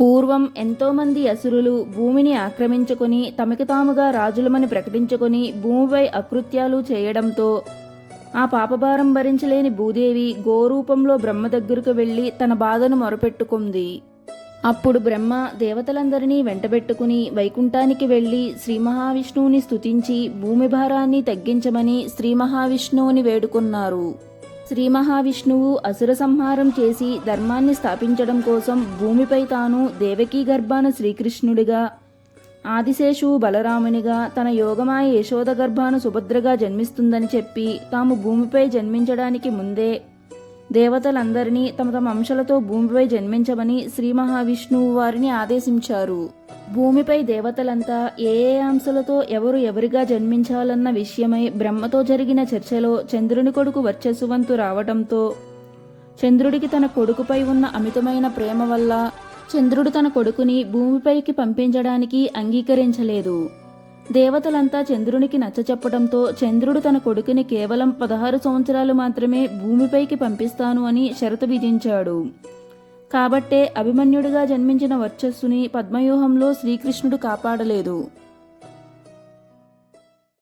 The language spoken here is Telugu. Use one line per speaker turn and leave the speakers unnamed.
పూర్వం ఎంతోమంది అసురులు భూమిని ఆక్రమించుకొని తమకి తాముగా రాజులమని ప్రకటించుకొని భూమిపై అకృత్యాలు చేయడంతో ఆ పాపభారం భరించలేని భూదేవి గోరూపంలో బ్రహ్మ దగ్గరకు వెళ్ళి తన బాధను మొరపెట్టుకుంది. అప్పుడు బ్రహ్మ దేవతలందరినీ వెంటబెట్టుకుని వైకుంఠానికి వెళ్ళి శ్రీ మహావిష్ణువుని స్తుతించి భూమి భారాన్ని తగ్గించమని శ్రీ మహావిష్ణువుని వేడుకున్నారు. శ్రీ మహావిష్ణువు అసుర సంహారం చేసి ధర్మాన్ని స్థాపించడం కోసం భూమిపై తాను దేవకీ గర్భాన శ్రీకృష్ణుడిగా ఆదిశేషువు బలరామునిగా తన యోగమాయ యశోద గర్భాన సుభద్రగా జన్మిస్తుందని చెప్పి తాము భూమిపై జన్మించడానికి ముందే దేవతలందరినీ తమ తమ అంశలతో భూమిపై జన్మించమని శ్రీ మహావిష్ణువు వారిని ఆదేశించారు. భూమిపై దేవతలంతా ఏ ఏ అంశలతో ఎవరు ఎవరిగా జన్మించాలన్న విషయమై బ్రహ్మతో జరిగిన చర్చలో చంద్రుని కొడుకు వర్చస్సువంతు రావటంతో చంద్రుడికి తన కొడుకుపై ఉన్న అమితమైన ప్రేమ వల్ల చంద్రుడు తన కొడుకుని భూమిపైకి పంపించడానికి అంగీకరించలేదు. దేవతలంతా చంద్రునికి నచ్చచెప్పడంతో చంద్రుడు తన కొడుకుని కేవలం పదహారు సంవత్సరాలు మాత్రమే భూమిపైకి పంపిస్తాను అని షరతు విధించాడు. కాబట్టే అభిమన్యుడిగా జన్మించిన వర్చస్సుని పద్మవ్యూహంలో శ్రీకృష్ణుడు కాపాడలేదు.